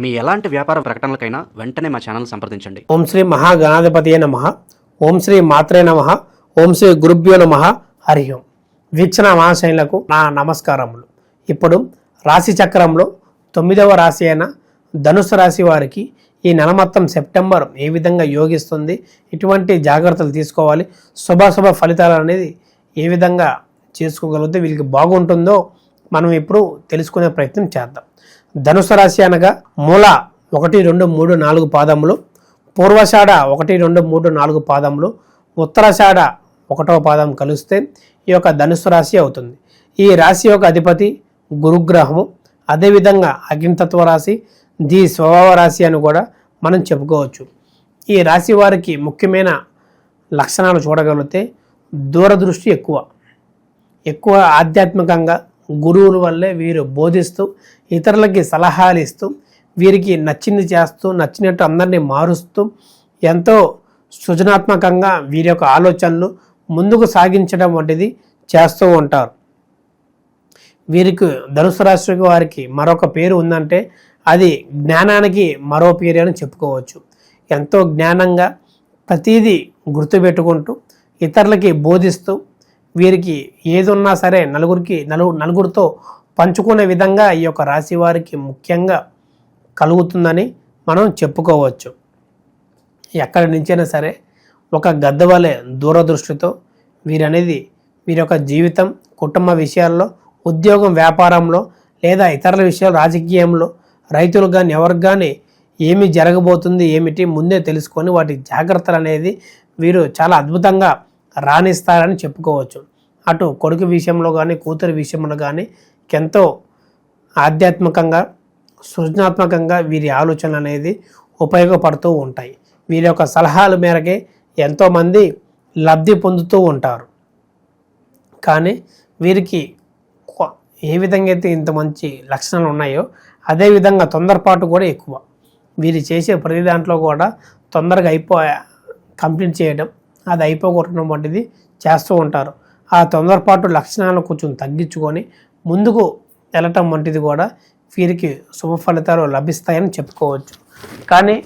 మీ ఎలాంటి వ్యాపార ప్రకటనలకైనా వెంటనే మా ఛానల్ సంప్రదించండి. ఓం శ్రీ మహాగణాధిపతి నమ. ఓం శ్రీ మాత్రే నమ. ఓం శ్రీ గురుభ్యో నమ. హరి ఓం. వీక్షణ మహాశైలకు నా నమస్కారములు. ఇప్పుడు రాశి చక్రంలో తొమ్మిదవ రాశి అయిన ధనుసు రాశి వారికి ఈ నెల మొత్తం సెప్టెంబర్ ఏ విధంగా యోగిస్తుంది ఇటువంటి జాగ్రత్తలు తీసుకోవాలి శుభాశుభ ఫలితాలు అనేది ఏ విధంగా చేసుకోగలిగితే వీళ్ళకి బాగుంటుందో మనం ఇప్పుడు తెలుసుకునే ప్రయత్నం చేద్దాం. ధనుసు రాశి అనగా మూల ఒకటి రెండు మూడు నాలుగు పాదములు పూర్వషాఢ ఒకటి రెండు మూడు నాలుగు పాదములు ఉత్తరషాఢ ఒకటవ పాదం కలిస్తే ఈ యొక్క ధనుసు రాశి అవుతుంది. ఈ రాశి యొక్క అధిపతి గురుగ్రహము. అదేవిధంగా అగ్నితత్వ రాశి ది స్వభావ రాశి అని కూడా మనం చెప్పుకోవచ్చు. ఈ రాశి వారికి ముఖ్యమైన లక్షణాలు చూడగలిగితే దూరదృష్టి ఎక్కువ. ఎక్కువ ఆధ్యాత్మికంగా గురువుల వల్లే వీరు బోధిస్తూ ఇతరులకి సలహాలు ఇస్తూ వీరికి నచ్చింది చేస్తూ నచ్చినట్టు అందరినీ మారుస్తూ ఎంతో సృజనాత్మకంగా వీరి యొక్క ఆలోచనలు ముందుకు సాగించడం వంటిది చేస్తూ ఉంటారు. వీరికి ధనుసు రాశి వారికి మరొక పేరు ఉందంటే అది జ్ఞానానికి మరో పేరు అని చెప్పుకోవచ్చు. ఎంతో జ్ఞానంగా ప్రతీదీ గుర్తుపెట్టుకుంటూ ఇతరులకి బోధిస్తూ వీరికి ఏదున్నా సరే నలుగురికి నలు నలుగురితో పంచుకునే విధంగా ఈ యొక్క రాశి వారికి ముఖ్యంగా కలుగుతుందని మనం చెప్పుకోవచ్చు. ఎక్కడి నుంచైనా సరే ఒక గద్ద వలె దూరదృష్టితో వీరనేది వీరి యొక్క జీవితం కుటుంబ విషయాల్లో ఉద్యోగం వ్యాపారంలో లేదా ఇతరుల విషయాలు రాజకీయంలో రైతులు కానీ ఎవరికి కానీ ఏమి జరగబోతుంది ఏమిటి ముందే తెలుసుకొని వాటి జాగ్రత్తలు అనేది వీరు చాలా అద్భుతంగా రాణిస్తారని చెప్పుకోవచ్చు. అటు కొడుకు విషయంలో కానీ కూతురు విషయంలో కానీ ఎంతో ఆధ్యాత్మికంగా సృజనాత్మకంగా వీరి ఆలోచనలు అనేది ఉపయోగపడుతూ ఉంటాయి. వీరి యొక్క సలహాల మేరకే ఎంతోమంది లబ్ధి పొందుతూ ఉంటారు. కానీ వీరికి ఏ విధంగా అయితే ఇంత మంచి లక్షణాలు ఉన్నాయో అదే విధంగా తొందరపాటు కూడా ఎక్కువ. వీరు చేసే ప్రతి దాంట్లో కూడా తొందరగా అయిపో కంప్లీట్ చేయడం అది అయిపోగొట్టడం వంటిది చేస్తూ ఉంటారు. ఆ తొందరపాటు లక్షణాలను కొంచెం తగ్గించుకొని ముందుకు వెళ్ళటం వంటిది కూడా వీరికి శుభ ఫలితాలు లభిస్తాయని చెప్పుకోవచ్చు. కానీ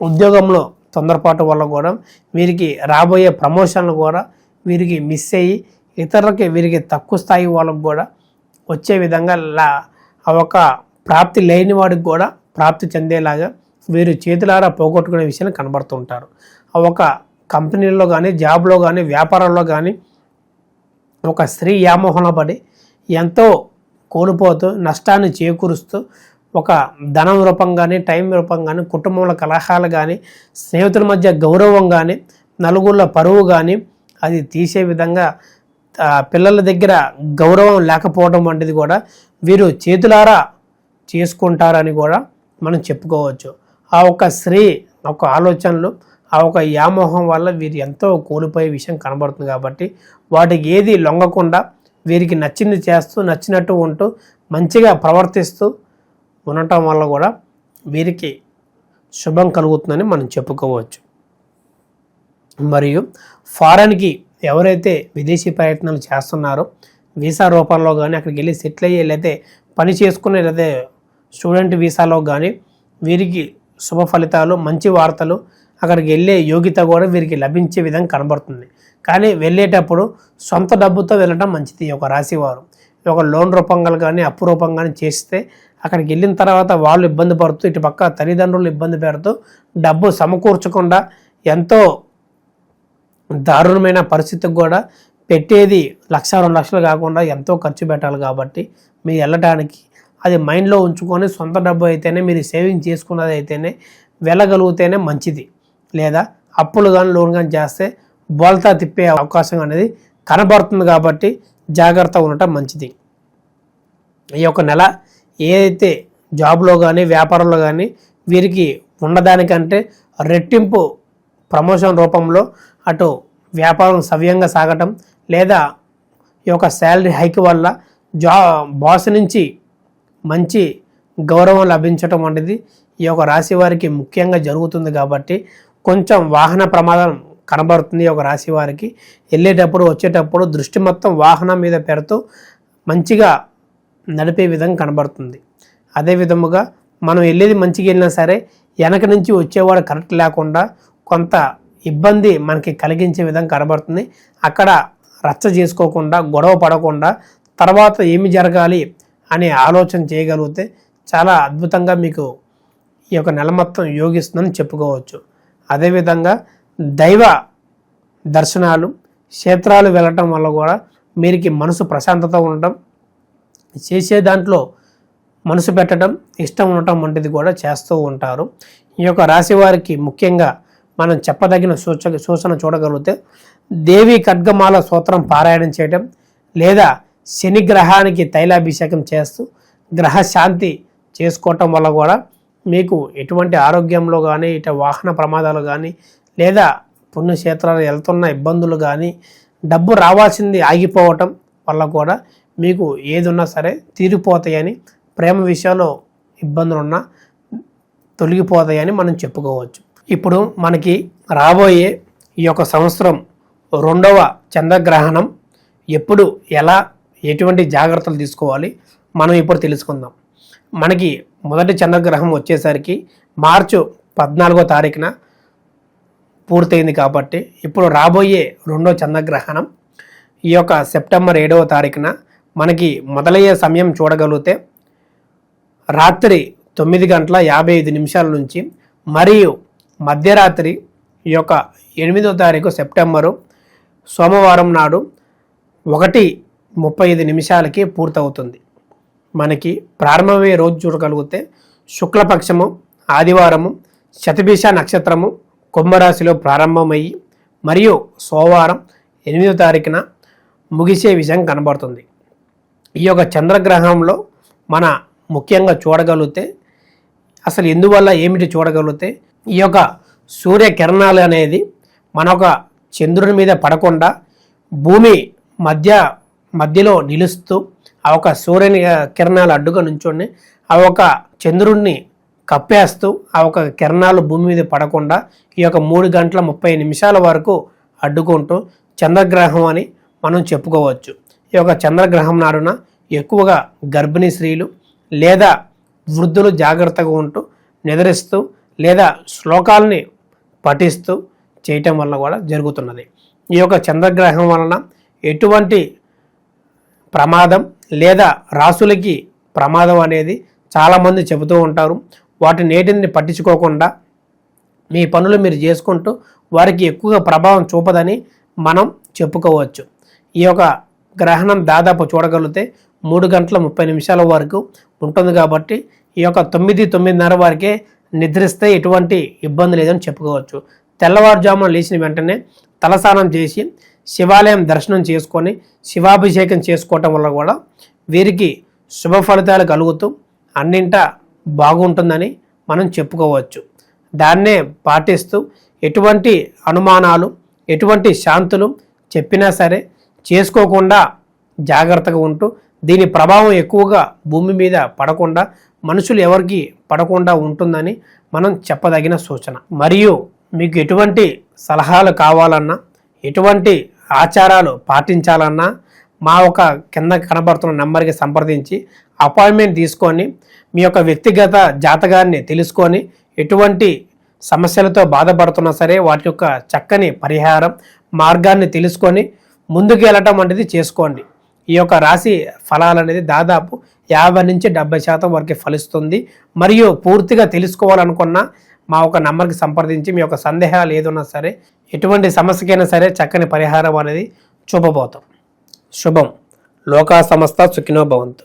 ఉద్యోగంలో తొందరపాటు వల్ల కూడా వీరికి రాబోయే ప్రమోషన్లు కూడా వీరికి మిస్ అయ్యి ఇతరులకి వీరికి తక్కువ స్థాయి వాళ్ళకు కూడా వచ్చే విధంగా లా ఆ ఒక ప్రాప్తి లేని వాడికి కూడా ప్రాప్తి చెందేలాగా వీరు చేతులారా పోగొట్టుకునే విషయాన్ని కనబడుతుంటారు ఒక కంపెనీల్లో కానీ జాబ్లో కానీ వ్యాపారంలో కానీ ఒక స్త్రీ వ్యామోహంలో పడి ఎంతో కోల్పోతూ నష్టాన్ని చేకూరుస్తూ ఒక ధనం రూపం కానీ టైం రూపం కానీ కుటుంబంలో కలహాలు కానీ స్నేహితుల మధ్య గౌరవం కానీ నలుగురిలో పరువు కానీ అది తీసే విధంగా పిల్లల దగ్గర గౌరవం లేకపోవడం వంటిది కూడా వీరు చేతులారా చేసుకుంటారని కూడా మనం చెప్పుకోవచ్చు. ఆ ఒక స్త్రీ ఒక ఆలోచనలు ఆ ఒక వ్యామోహం వల్ల వీరు ఎంతో కోల్పోయే విషయం కనబడుతుంది కాబట్టి వాటికి ఏది లొంగకుండా వీరికి నచ్చింది చేస్తూ నచ్చినట్టు ఉంటూ మంచిగా ప్రవర్తిస్తూ ఉండటం వల్ల కూడా వీరికి శుభం కలుగుతుందని మనం చెప్పుకోవచ్చు. మరియు ఫారెన్కి ఎవరైతే విదేశీ ప్రయత్నాలు చేస్తున్నారో వీసా రూపంలో కానీ అక్కడికి వెళ్ళి సెటిల్ అయ్యి లేకపోతే పని చేసుకునే లేదా స్టూడెంట్ వీసాలో కానీ వీరికి శుభ ఫలితాలు మంచి వార్తలు అక్కడికి వెళ్ళే యోగ్యత కూడా వీరికి లభించే విధంగా కనబడుతుంది. కానీ వెళ్ళేటప్పుడు సొంత డబ్బుతో వెళ్ళడం మంచిది. ఒక రాశివారు ఒక లోన్ రూపంగా కానీ అప్పు రూపంగా కానీ చేస్తే అక్కడికి వెళ్ళిన తర్వాత వాళ్ళు ఇబ్బంది పడుతూ ఇటు పక్క తల్లిదండ్రులు ఇబ్బంది పెడుతూ డబ్బు సమకూర్చకుండా ఎంతో దారుణమైన పరిస్థితికి కూడా పెట్టేది లక్ష రెండు లక్షలు కాకుండా ఎంతో ఖర్చు పెట్టాలి కాబట్టి మీరు వెళ్ళటానికి అది మైండ్లో ఉంచుకొని సొంత డబ్బు అయితేనే మీరు సేవింగ్ చేసుకున్నది అయితేనే వెళ్ళగలిగితేనే మంచిది. లేదా అప్పులు కానీ లోన్ కానీ చేస్తే బోల్తా తిప్పే అవకాశం అనేది కనబడుతుంది కాబట్టి జాగ్రత్త ఉండటం మంచిది. ఈ యొక్క నెల ఏదైతే జాబ్లో కానీ వ్యాపారంలో కానీ వీరికి ఉన్నదానికంటే రెట్టింపు ప్రమోషన్ రూపంలో అటు వ్యాపారం సవ్యంగా సాగటం లేదా ఈ యొక్క శాలరీ హైక్ వల్ల జా బాస్ నుంచి మంచి గౌరవం లభించటం వంటిది ఈ యొక్క రాశి వారికి ముఖ్యంగా జరుగుతుంది కాబట్టి కొంచెం వాహన ప్రమాదం కనబడుతుంది ఒక రాశి వారికి. వెళ్ళేటప్పుడు వచ్చేటప్పుడు దృష్టి మొత్తం వాహనం మీద పెడుతూ మంచిగా నడిపే విధంగా కనబడుతుంది. అదే విధముగా మనం వెళ్ళేది మంచిగా వెళ్ళినా సరే వెనక నుంచి వచ్చేవాడు కరెక్ట్ లేకుండా కొంత ఇబ్బంది మనకి కలిగించే విధంగా కనబడుతుంది. అక్కడ రచ్చ చేసుకోకుండా గొడవ పడకుండా తర్వాత ఏమి జరగాలి అనే ఆలోచన చేయగలిగితే చాలా అద్భుతంగా మీకు ఈ యొక్క నెల మొత్తం యోగిస్తుందని చెప్పుకోవచ్చు. అదేవిధంగా దైవ దర్శనాలు క్షేత్రాలు వెళ్ళటం వల్ల కూడా మీరికి మనసు ప్రశాంతత ఉండటం చేసే దాంట్లో మనసు పెట్టడం ఇష్టం ఉండటం వంటిది కూడా చేస్తూ ఉంటారు. ఈ యొక్క రాశి వారికి ముఖ్యంగా మనం చెప్పదగిన సూచ సూచన చూడగలిగితే దేవి ఖడ్గమాల సూత్రం పారాయణం చేయడం లేదా శని గ్రహానికి తైలాభిషేకం చేస్తూ గ్రహ శాంతి చేసుకోవటం వల్ల కూడా మీకు ఎటువంటి ఆరోగ్యంలో కానీ ఇటు వాహన ప్రమాదాలు కానీ లేదా పుణ్యక్షేత్రాలు వెళ్తున్న ఇబ్బందులు కానీ డబ్బు రావాల్సింది ఆగిపోవటం వల్ల కూడా మీకు ఏదున్నా సరే తీరిపోతాయని ప్రేమ విషయంలో ఇబ్బందులున్నా తొలగిపోతాయని మనం చెప్పుకోవచ్చు. ఇప్పుడు మనకి రాబోయే ఈ యొక్క సంవత్సరం రెండవ చంద్రగ్రహణం ఎప్పుడు ఎలా ఎటువంటి జాగ్రత్తలు తీసుకోవాలి మనం ఇప్పుడు తెలుసుకుందాం. మనకి మొదటి చంద్రగ్రహం వచ్చేసరికి మార్చు పద్నాలుగో తారీఖున పూర్తయింది కాబట్టి ఇప్పుడు రాబోయే రెండో చంద్రగ్రహణం ఈ యొక్క సెప్టెంబర్ ఏడవ తారీఖున మనకి మొదలయ్యే సమయం చూడగలిగితే రాత్రి తొమ్మిది గంటల యాభై ఐదు నిమిషాల నుంచి మరియు మధ్యరాత్రి ఈ యొక్క ఎనిమిదో తారీఖు సెప్టెంబరు సోమవారం నాడు ఒకటి ముప్పై ఐదు నిమిషాలకి పూర్తవుతుంది. మనకి ప్రారంభమయ్యే రోజు చూడగలిగితే శుక్లపక్షము ఆదివారము శతభిష నక్షత్రము కుంభరాశిలో ప్రారంభమయ్యి మరియు సోమవారం ఎనిమిదో తారీఖున ముగిసే విషయం కనబడుతుంది. ఈ యొక్క చంద్రగ్రహంలో మన ముఖ్యంగా చూడగలిగితే అసలు ఎందువల్ల ఏమిటి చూడగలిగితే ఈ యొక్క సూర్యకిరణాలు అనేది మన ఒక చంద్రుని మీద పడకుండా భూమి మధ్య మధ్యలో నిలుస్తూ ఆ ఒక సూర్యుని కిరణాలు అడ్డుగా నుంచొని ఆ ఒక చంద్రుడిని కప్పేస్తూ ఆ ఒక కిరణాలు భూమి మీద పడకుండా ఈ యొక్క మూడు గంటల ముప్పై నిమిషాల వరకు అడ్డుకుంటూ చంద్రగ్రహం అని మనం చెప్పుకోవచ్చు. ఈ యొక్క చంద్రగ్రహం నాడున ఎక్కువగా గర్భిణీ స్త్రీలు లేదా వృద్ధులు జాగ్రత్తగా ఉంటూ నిద్రిస్తూ లేదా శ్లోకాలని పఠిస్తూ చేయటం వల్ల కూడా జరుగుతున్నది. ఈ యొక్క చంద్రగ్రహం వలన ఎటువంటి ప్రమాదం లేదా రాసులకి ప్రమాదం అనేది చాలామంది చెబుతూ ఉంటారు. వాటి నేటిని పట్టించుకోకుండా మీ పనులు మీరు చేసుకుంటూ వారికి ఎక్కువగా ప్రభావం చూపదని మనం చెప్పుకోవచ్చు. ఈ యొక్క గ్రహణం దాదాపు చూడగలిగితే మూడు గంటల ముప్పై నిమిషాల వరకు ఉంటుంది కాబట్టి ఈ యొక్క తొమ్మిది తొమ్మిదిన్నర వరకే నిద్రిస్తే ఎటువంటి ఇబ్బంది లేదని చెప్పుకోవచ్చు. తెల్లవారుజామున లేచిన వెంటనే తలస్నానం చేసి శివాలయం దర్శనం చేసుకొని శివాభిషేకం చేసుకోవటం వల్ల కూడా వీరికి శుభ ఫలితాలు కలుగుతూ అన్నింట బాగుంటుందని మనం చెప్పుకోవచ్చు. దాన్నే పాటిస్తూ ఎటువంటి అనుమానాలు ఎటువంటి శాంతులు చెప్పినా సరే చేసుకోకుండా జాగ్రత్తగా ఉంటూ దీని ప్రభావం ఎక్కువగా భూమి మీద పడకుండా మనుషులు ఎవరికి పడకుండా ఉంటుందని మనం చెప్పదగిన సూచన. మరియు మీకు ఎటువంటి సలహాలు కావాలన్నా ఎటువంటి ఆచారాలు పాటించాలన్నా మా ఒక కింద కనబడుతున్న నెంబర్కి సంప్రదించి అపాయింట్మెంట్ తీసుకొని మీ యొక్క వ్యక్తిగత జాతకాన్ని తెలుసుకొని ఎటువంటి సమస్యలతో బాధపడుతున్నా సరే వాటి యొక్క చక్కని పరిహారం మార్గాన్ని తెలుసుకొని ముందుకు వెళ్ళటం అనేది చేసుకోండి. ఈ యొక్క రాశి ఫలాలు అనేది దాదాపు యాభై నుంచి డెబ్బై శాతం వరకు ఫలిస్తుంది. మరియు పూర్తిగా తెలుసుకోవాలనుకున్న మా ఒక నంబర్కి సంప్రదించి మీ యొక్క సందేహాలు ఏదున్నా సరే ఎటువంటి సమస్యకైనా సరే చక్కని పరిహారం అనేది చూపబోతాం శుభం. లోకా సంస్థ సుఖినో భవంతు.